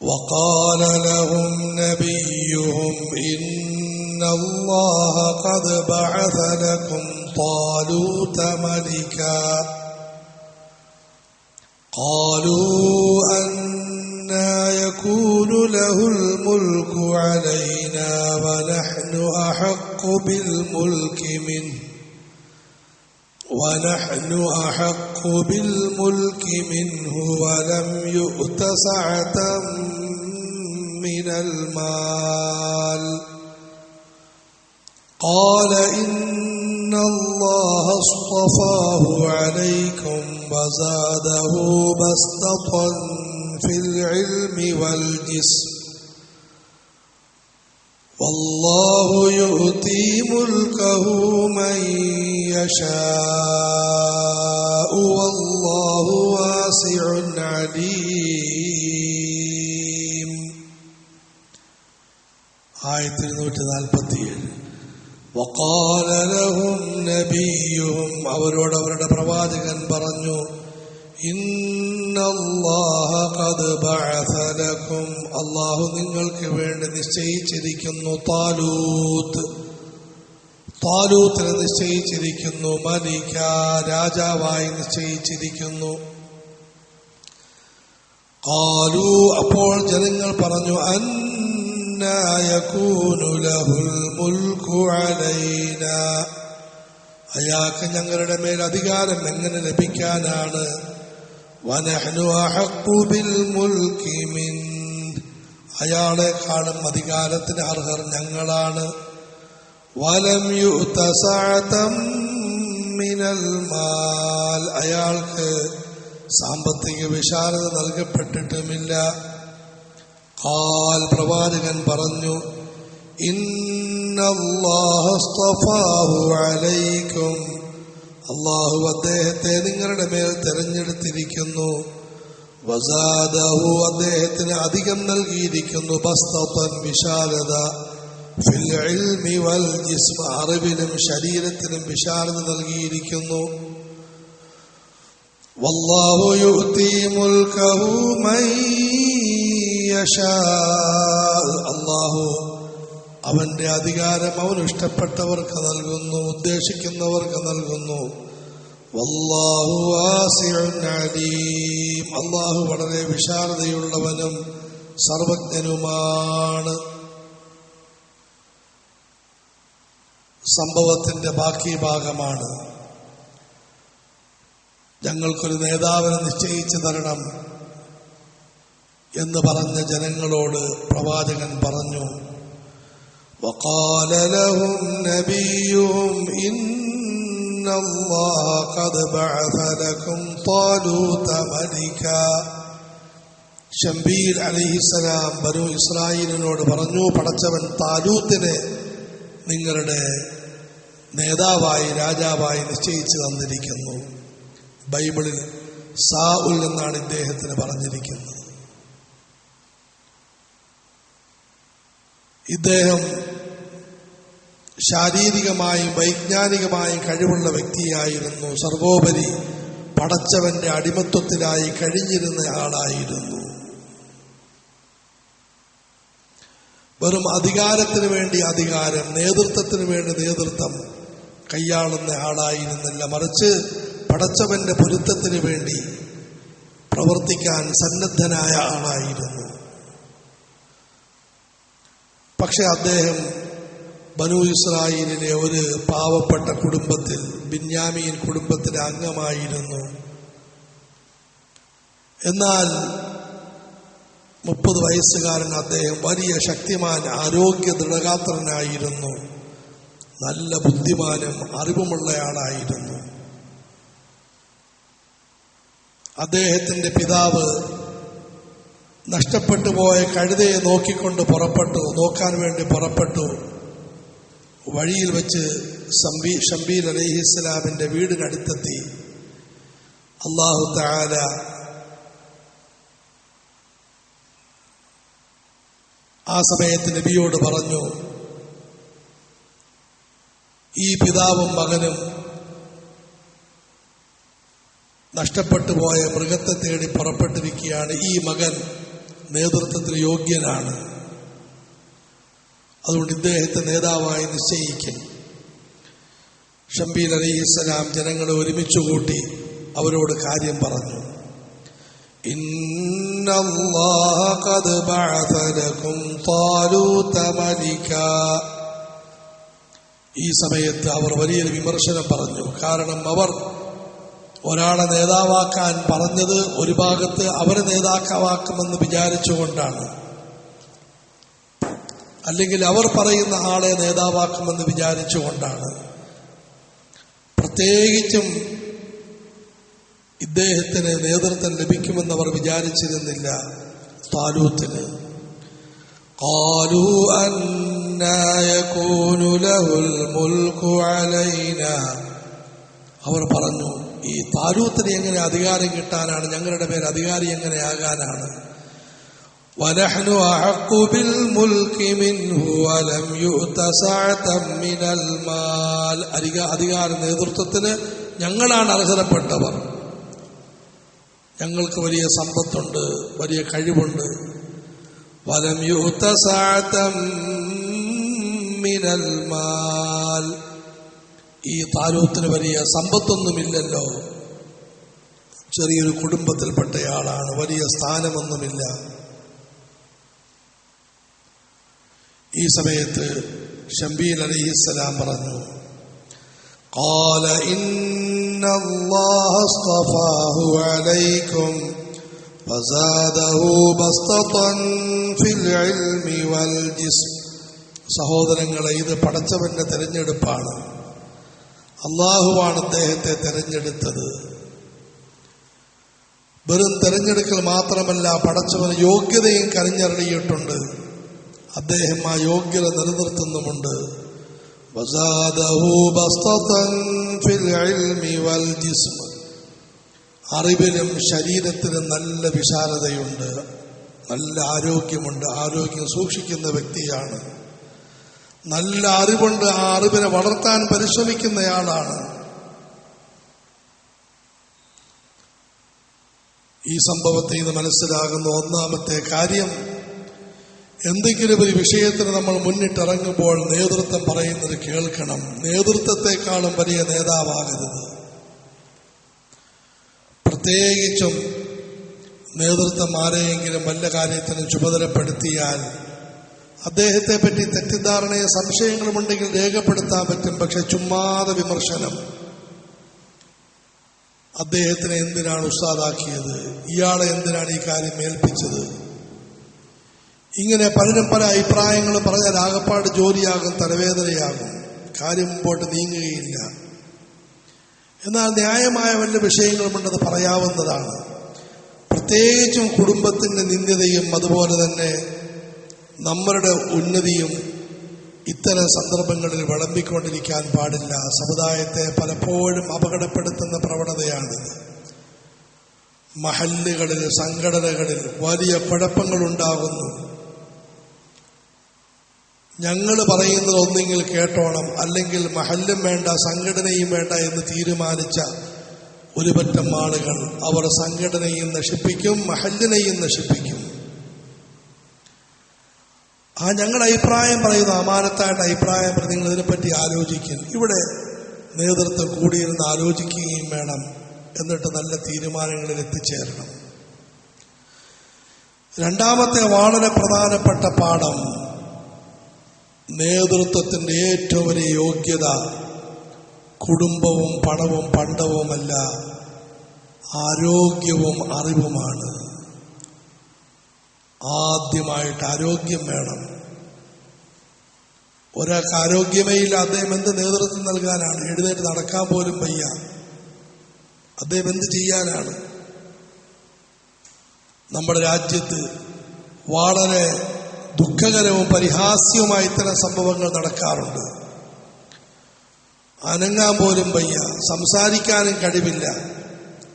وقال لهم نبيهم إن الله قد بعث لكم طالوت ملكا. قالوا أنا يكون له الملك علينا ونحن أحق بالملك منه. ونحن أحق بالملك منه ولم يؤت سعة من المال. قال إن الله اصطفاه عليكم وزاده بسطة في العلم والجسم. والله يؤتي ملكه من يشاء والله واسع عليم ആയിരത്തി ഇരുന്നൂറ്റി നാൽപ്പത്തിയേഴ് വക്കാല ലഹും നബിയും അവരോട് അവരുടെ പ്രവാചകൻ പറഞ്ഞു ഇന്നല്ലാഹ ഖദ് ബഅസ ലക്കും അല്ലാഹു നിങ്ങൾക്ക് വേണ്ടി നിശ്ചയിച്ചിരിക്കുന്നു താലൂത്ത് താലൂത്തിനെ നിശ്ചയിച്ചിരിക്കുന്നു മലിക രാജാവായി നിശ്ചയിച്ചിരിക്കുന്നു. കാലു അപ്പോൾ ജനങ്ങൾ പറഞ്ഞു അന്നാ യകൂനു ലഹുൽ മുൽക്കു അലൈന. അയാൾക്ക് ഞങ്ങളുടെ മേൽ അധികാരം എങ്ങനെ ലഭിക്കാനാണ്? വനഹ്നു അഹക്കുബിൽ മിൻ. അയാളെക്കാളും അധികാരത്തിന് അർഹർ ഞങ്ങളാണ്. വലം യുഅത സാത്തം മിനൽ മാൽ അയാൾക്ക് സാമ്പത്തിക വിശാലത നൽകപ്പെട്ടിട്ടുമില്ല. കാൽ പ്രവാചകൻ പറഞ്ഞു അലൈക്കും. അള്ളാഹു അദ്ദേഹത്തെ നിങ്ങളുടെ മേൽ തെരഞ്ഞെടുത്തിരിക്കുന്നു. വസാദഹു അദ്ദേഹത്തിന് അധികം നൽകിയിരിക്കുന്നു. ബസ്തൻ വിശാലത. അറിവിലും ശരീരത്തിനും വിശാലത നൽകിയിരിക്കുന്നു. അള്ളാഹു അവന്റെ അധികാരം അവൻ ഇഷ്ടപ്പെട്ടവർക്ക് നൽകുന്നു ഉദ്ദേശിക്കുന്നവർക്ക് നൽകുന്നു. വല്ലാഹു അള്ളാഹു വളരെ വിശാലതയുള്ളവനും സർവജ്ഞനുമാണ്. സംഭവത്തിന്റെ ബാക്കി ഭാഗമാണ് ഞങ്ങൾക്കൊരു നേതാവിനെ നിശ്ചയിച്ചു തരണം എന്ന് പറഞ്ഞ ജനങ്ങളോട് പ്രവാചകൻ പറഞ്ഞു وقال لهم نبيهم إن الله قد بعث لكم طالوت ملكا ഷംബീൽ അലഹിസലാം ബനു ഇസ്രായേലിനോട് പറഞ്ഞു പടച്ചവൻ താലൂത്തിനെ നിങ്ങളുടെ നേതാവായി രാജാവായി നിശ്ചയിച്ചു തന്നിരിക്കുന്നു. ബൈബിളിൽ സാഉൽ എന്നാണ് ഇദ്ദേഹത്തിന് പറഞ്ഞിരിക്കുന്നത്. ഇദ്ദേഹം ശാരീരികമായും വൈജ്ഞാനികമായും കഴിവുള്ള വ്യക്തിയായിരുന്നു. സർവോപരി പടച്ചവന്റെ അടിമത്വത്തിലായി കഴിഞ്ഞിരുന്ന ആളായിരുന്നു. വെറും അധികാരത്തിന് വേണ്ടി അധികാരം നേതൃത്വത്തിന് വേണ്ടി നേതൃത്വം കൈയാളുന്ന ആളായിരുന്നില്ല. മറിച്ച് പടച്ചവന്റെ പൊരുത്തത്തിന് വേണ്ടി പ്രവർത്തിക്കാൻ സന്നദ്ധനായ ആളായിരുന്നു. പക്ഷെ അദ്ദേഹം ബനു ഇസ്രായേലിലെ ഒരു പാവപ്പെട്ട കുടുംബത്തിൽ ബിന്യാമീൻ കുടുംബത്തിലെ അംഗമായിരുന്നു. എന്നാൽ മുപ്പത് വയസ്സുകാരൻ അദ്ദേഹം വലിയ ശക്തിമാൻ ആരോഗ്യ ദൃഢഗാത്രനായിരുന്നു. നല്ല ബുദ്ധിമാനും അറിവുമുള്ളയാളായിരുന്നു. അദ്ദേഹത്തിന്റെ പിതാവ് നഷ്ടപ്പെട്ടു പോയ കഴുതയെ നോക്കിക്കൊണ്ട് പുറപ്പെട്ടു നോക്കാൻ വേണ്ടി പുറപ്പെട്ടു. വഴിയിൽ വെച്ച് ഷംബീർ ഷംബീൽ അലഹിസ്ലാമിന്റെ വീടിനടുത്തെത്തി. അള്ളാഹു താല ആ സമയത്ത് നബിയോട് പറഞ്ഞു ഈ പിതാവും മകനും നഷ്ടപ്പെട്ടു പോയ മൃഗത്തെ തേടി പുറപ്പെട്ടിരിക്കുകയാണ് ഈ മകൻ. നേതൃത്വത്തിന് യോഗ്യനാണ്. അതുകൊണ്ട് ഇദ്ദേഹത്തെ നേതാവായി നിശ്ചയിക്കും ഷംബീൽ അലൈഹിസ്സലാം ജനങ്ങളെ ഒരുമിച്ച് കൂട്ടി അവരോട് കാര്യം പറഞ്ഞു. ഇന്നല്ലാഹ ഖദ് ലക്കും താലൂത മലിക ഈ സമയത്ത് അവർ വലിയൊരു വിമർശനം പറഞ്ഞു കാരണം അവർ ഒരാളെ നേതാവാക്കാൻ പറഞ്ഞത് ഒരു ഭാഗത്ത് അവരെ നേതാക്കാവാക്കുമെന്ന് വിചാരിച്ചുകൊണ്ടാണ് അല്ലെങ്കിൽ അവർ പറയുന്ന ആളെ നേതാവാക്കുമെന്ന് വിചാരിച്ചുകൊണ്ടാണ് പ്രത്യേകിച്ചും ഇദ്ദേഹത്തിന് നേതൃത്വം ലഭിക്കുമെന്ന് അവർ വിചാരിച്ചിരുന്നില്ല താലൂത്തിന് قالوا أنا يكون له الملك علينا അവർ പറഞ്ഞു ഈ താലൂത്തിന് എങ്ങനെ അധികാരം കിട്ടാനാണ് ഞങ്ങളുടെ മേൽ അധികാരി എങ്ങനെയാകാനാണ് ونحن أحق بالملك منه ولم يؤت سعة من المال അധിക- അധികാര നേതൃത്വത്തിന് ഞങ്ങളാണ് അർഹതപ്പെട്ടവർ ഞങ്ങൾക്ക് വലിയ സമ്പത്തുണ്ട് വലിയ കഴിവുണ്ട് വലം യുത്ത سعة من المال ഈ താലൂത്തിന് വലിയ സമ്പത്തൊന്നുമില്ലല്ലോ ചെറിയൊരു കുടുംബത്തിൽപ്പെട്ടയാളാണ് വലിയ സ്ഥാനമൊന്നുമില്ല ഈ സമയത്ത് ഷംബീൽ അലൈഹിസ്സലാം പറഞ്ഞു قال إن الله اصطفاه عليكم فزاده بسطة في العلم والجسم സഹോദരങ്ങളെ ഇത് പടച്ചവന്റെ തെരഞ്ഞെടുപ്പാണ്. അള്ളാഹുവാണ് അദ്ദേഹത്തെ തെരഞ്ഞെടുത്തത്. വെറും തെരഞ്ഞെടുക്കൽ മാത്രമല്ല പടച്ചവന് യോഗ്യതയും കരഞ്ഞറിയിട്ടുണ്ട് അദ്ദേഹം ആ യോഗ്യത നിലനിർത്തുന്നുമുണ്ട്. അറിവിലും ശരീരത്തിലും നല്ല വിശാലതയുണ്ട്. നല്ല ആരോഗ്യമുണ്ട്. ആരോഗ്യം സൂക്ഷിക്കുന്ന വ്യക്തിയാണ്. നല്ല അറിവുണ്ട്. ആ അറിവിനെ വളർത്താൻ പരിശ്രമിക്കുന്നയാളാണ്. ഈ സംഭവത്തിൽ നിന്ന് മനസ്സിലാകുന്ന ഒന്നാമത്തെ കാര്യം എന്തെങ്കിലും ഒരു വിഷയത്തിന് നമ്മൾ മുന്നിട്ടിറങ്ങുമ്പോൾ നേതൃത്വം പറയുന്നത് കേൾക്കണം. നേതൃത്വത്തെക്കാളും വലിയ നേതാവാകരുത്. പ്രത്യേകിച്ചും നേതൃത്വം ആരെയെങ്കിലും വല്ല കാര്യത്തിനും ചുമതലപ്പെടുത്തിയാൽ അദ്ദേഹത്തെ പറ്റി തെറ്റിദ്ധാരണയും സംശയങ്ങളുമുണ്ടെങ്കിൽ രേഖപ്പെടുത്താൻ പറ്റും. പക്ഷെ ചുമ്മാതെ വിമർശനം. അദ്ദേഹത്തിനെ എന്തിനാണ് ഉസ്താദാക്കിയത്? ഇയാളെ എന്തിനാണ് ഈ കാര്യം ഏൽപ്പിച്ചത്? ഇങ്ങനെ പലരും പല അഭിപ്രായങ്ങളും പറഞ്ഞാൽ ആകപ്പാട് ജോലിയാകും തലവേദനയാകും. കാര്യം മുമ്പോട്ട് നീങ്ങുകയില്ല. എന്നാൽ ന്യായമായ വല്ല വിഷയങ്ങളുമുണ്ടത് പറയാവുന്നതാണ്. പ്രത്യേകിച്ചും കുടുംബത്തിന്റെ നിന്ദ്യതയും അതുപോലെ തന്നെ നമ്മളുടെ ഉന്നതിയും ഇത്തരം സന്ദർഭങ്ങളിൽ വിളമ്പിക്കൊണ്ടിരിക്കാൻ പാടില്ല. സമുദായത്തെ പലപ്പോഴും അപകടപ്പെടുത്തുന്ന പ്രവണതയാണിത് മഹല്ലുകളിൽ സംഘടനകളിൽ വലിയ കുഴപ്പങ്ങളുണ്ടാകുന്നു. ഞങ്ങൾ പറയുന്നത് ഒന്നെങ്കിൽ കേട്ടോണം. അല്ലെങ്കിൽ മഹല്ലും വേണ്ട സംഘടനയും വേണ്ട എന്ന് തീരുമാനിച്ച ഒരുപറ്റം ആളുകൾ അവർ സംഘടനയും നശിപ്പിക്കും മഹല്ലിനെയും നശിപ്പിക്കും. ആ ഞങ്ങൾ അഭിപ്രായം പറയുന്ന. അമാനത്തായിട്ട് അഭിപ്രായം പറഞ്ഞ് നിങ്ങൾ ഇതിനെപ്പറ്റി ആലോചിക്കും ഇവിടെ നേതൃത്വം കൂടിയിരുന്ന് ആലോചിക്കുകയും വേണം എന്നിട്ട് നല്ല തീരുമാനങ്ങളിൽ എത്തിച്ചേരണം. രണ്ടാമത്തെ വളരെ പ്രധാനപ്പെട്ട പാഠം. നേതൃത്വത്തിന്റെ ഏറ്റവും വലിയ യോഗ്യത കുടുംബവും പണവും പണ്ടവുമല്ല ആരോഗ്യവും അറിവുമാണ്. ആദ്യമായിട്ട് ആരോഗ്യം വേണം. ഒരാൾക്ക് ആരോഗ്യമേ ഇല്ല അദ്ദേഹം എന്ത് നേതൃത്വം നൽകാനാണ്? എഴുന്നേറ്റ് നടക്കാൻ പോലും വയ്യ. അദ്ദേഹം എന്ത് ചെയ്യാനാണ്? നമ്മുടെ രാജ്യത്ത് വളരെ ദുഃഖകരവും പരിഹാസ്യവുമായ ഇത്തരം സംഭവങ്ങൾ നടക്കാറുണ്ട്. അനങ്ങാൻ പോലും വയ്യ. സംസാരിക്കാനും കഴിവില്ല.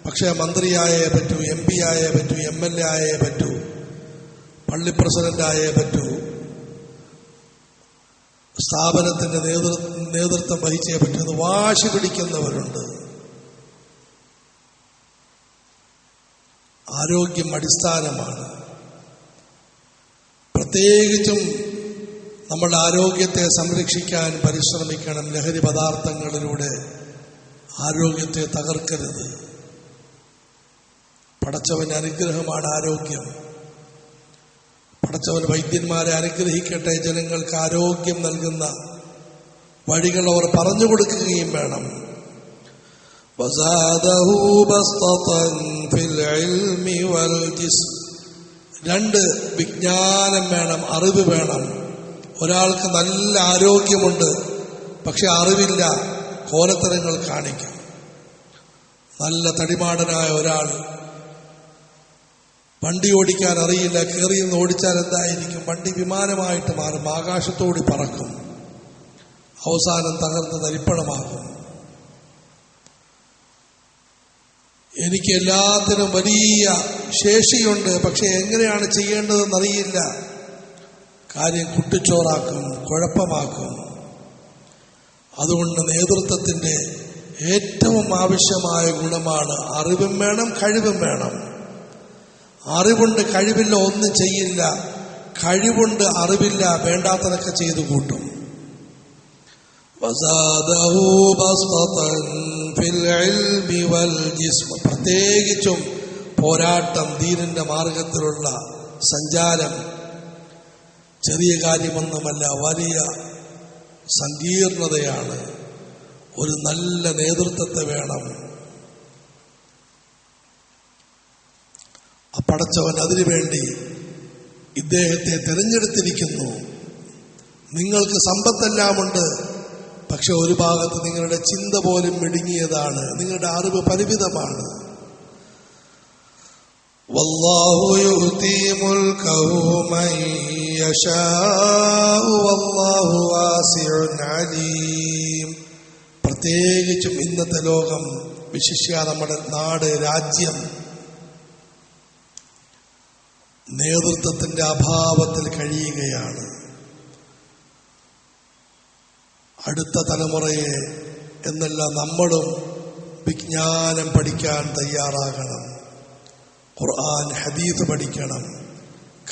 പക്ഷേ മന്ത്രിയായേ പറ്റൂ എം പി ആയേ പറ്റൂ എം എൽ എ ആയേ പറ്റൂ പള്ളി പ്രസിഡന്റായേ പറ്റൂ. സ്ഥാപനത്തിന്റെ നേതൃത്വം വഹിച്ചേ പറ്റൂ. എന്ന് വാശി പിടിക്കുന്നവരുണ്ട്. ആരോഗ്യം അടിസ്ഥാനമാണ്. പ്രത്യേകിച്ചും നമ്മുടെ ആരോഗ്യത്തെ സംരക്ഷിക്കാൻ പരിശ്രമിക്കണം. ലഹരി പദാർത്ഥങ്ങളിലൂടെ ആരോഗ്യത്തെ തകർക്കരുത്. പടച്ചവന്റെ അനുഗ്രഹമാണ് ആരോഗ്യം. പടച്ചവൻ വൈദ്യന്മാരെ അനുഗ്രഹിക്കട്ടെ. ജനങ്ങൾക്ക് ആരോഗ്യം നൽകുന്ന വഴികൾ അവർ പറഞ്ഞു കൊടുക്കുകയും വേണം. രണ്ട് വിജ്ഞാനം വേണം അറിവ് വേണം. ഒരാൾക്ക് നല്ല ആരോഗ്യമുണ്ട് പക്ഷെ അറിവില്ല. കോലത്തരങ്ങൾ കാണിക്കും. നല്ല തടിമാടനായ ഒരാൾ വണ്ടി ഓടിക്കാൻ അറിയില്ല കയറി നിന്ന് ഓടിച്ചാൽ എന്തായിരിക്കും? വണ്ടി വിമാനമായിട്ട് മാറും ആകാശത്തോടി പറക്കും. അവസാനം തകർന്ന് തരിപ്പണമാകും എനിക്ക് എല്ലാത്തിനും വലിയ ശേഷിയുണ്ട് പക്ഷെ എങ്ങനെയാണ് ചെയ്യേണ്ടതെന്ന് അറിയില്ല. കാര്യം കുട്ടിച്ചോറാക്കും കുഴപ്പമാക്കും. അതുകൊണ്ട് നേതൃത്വത്തിന്റെ ഏറ്റവും ആവശ്യമായ ഗുണമാണ് അറിവും വേണം കഴിവും വേണം. അറിവുണ്ട് കഴിവില്ല ഒന്നും ചെയ്യില്ല. കഴിവുണ്ട് അറിവില്ല വേണ്ടാത്തതൊക്കെ ചെയ്തു കൂട്ടും. പ്രത്യേകിച്ചും പോരാട്ടം ദീനിന്റെ മാർഗത്തിലുള്ള സഞ്ചാരം. ചെറിയ കാര്യമൊന്നുമല്ല വലിയ സങ്കീർണതയാണ്. ഒരു നല്ല നേതൃത്വത്തെ വേണം. ആ പടച്ചവൻ അതിനുവേണ്ടി ഇദ്ദേഹത്തെ തിരഞ്ഞെടുത്തിരിക്കുന്നു. നിങ്ങൾക്ക് സമ്പത്തെല്ലാമുണ്ട് പക്ഷെ ഒരു ഭാഗത്ത് നിങ്ങളുടെ ചിന്ത പോലും മെടുങ്ങിയതാണ് നിങ്ങളുടെ അറിവ് പരിമിതമാണ്. പ്രത്യേകിച്ചും ഇന്നത്തെ ലോകം വിശിഷ്യ നമ്മുടെ നാട് രാജ്യം നേതൃത്വത്തിന്റെ അഭാവത്തിൽ കഴിയുകയാണ്. അടുത്ത തലമുറയെ എന്നല്ല നമ്മളും വിജ്ഞാനം പഠിക്കാൻ തയ്യാറാകണം. ഖുർആൻ ഹദീസ് പഠിക്കണം.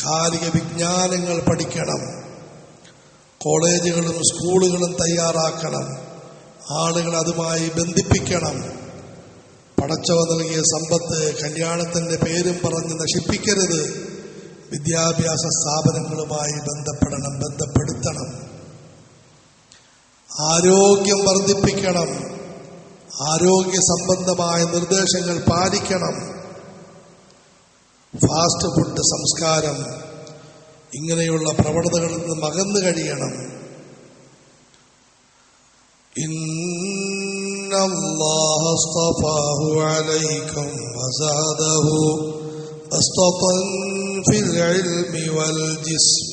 കാലിക വിജ്ഞാനങ്ങൾ പഠിക്കണം. കോളേജുകളും സ്കൂളുകളും തയ്യാറാക്കണം. ആളുകൾ അതുമായി ബന്ധിപ്പിക്കണം. പടച്ചവ നൽകിയ സമ്പത്ത് കല്യാണത്തിന്റെ പേരും പറഞ്ഞ് നശിപ്പിക്കരുത്. വിദ്യാഭ്യാസ സ്ഥാപനങ്ങളുമായി ബന്ധപ്പെടണം ബന്ധപ്പെടുത്തണം ആരോഗ്യം വർദ്ധിപ്പിക്കണം ആരോഗ്യ സംബന്ധമായ നിർദ്ദേശങ്ങൾ പാലിക്കണം ഫാസ്റ്റ് ഫുഡ് സംസ്കാരം ഇങ്ങനെയുള്ള പ്രവണതകളിൽ നിന്ന് അകന്നു കഴിയണം إن الله اصطفاه عليكم وزاده بسطة في العلم والجسم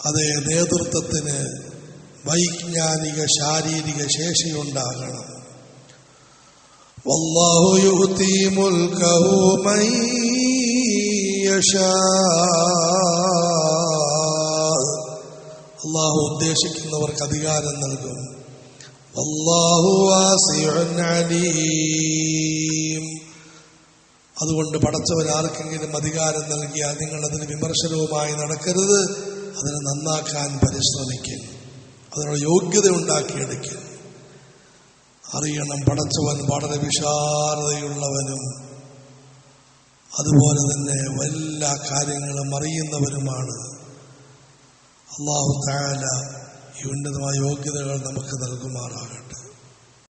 അതേ നേതൃത്വത്തിന് വൈജ്ഞാനിക ശാരീരിക ശേഷിയുണ്ടാകണം والله يؤتي ملكه من يشاء അള്ളാഹു ഉദ്ദേശിക്കുന്നവർക്ക് അധികാരം നൽകും അള്ളാഹു അലീം അതുകൊണ്ട് പടച്ചവരാർക്കെങ്കിലും അധികാരം നൽകിയാൽ നിങ്ങൾ അതിന് വിമർശനവുമായി നടക്കരുത്. അതിനെ നന്നാക്കാൻ പരിശ്രമിക്കും അതിനുള്ള യോഗ്യത ഉണ്ടാക്കിയെടുക്കും അറിയണം പടച്ചവൻ വളരെ വിശാലതയുള്ളവനും അതുപോലെ തന്നെ എല്ലാ കാര്യങ്ങളും അറിയുന്നവരുമാണ് അള്ളാഹു താല ഈ ഉന്നതമായ യോഗ്യതകൾ നമുക്ക് നൽകുമാറാകട്ടെ.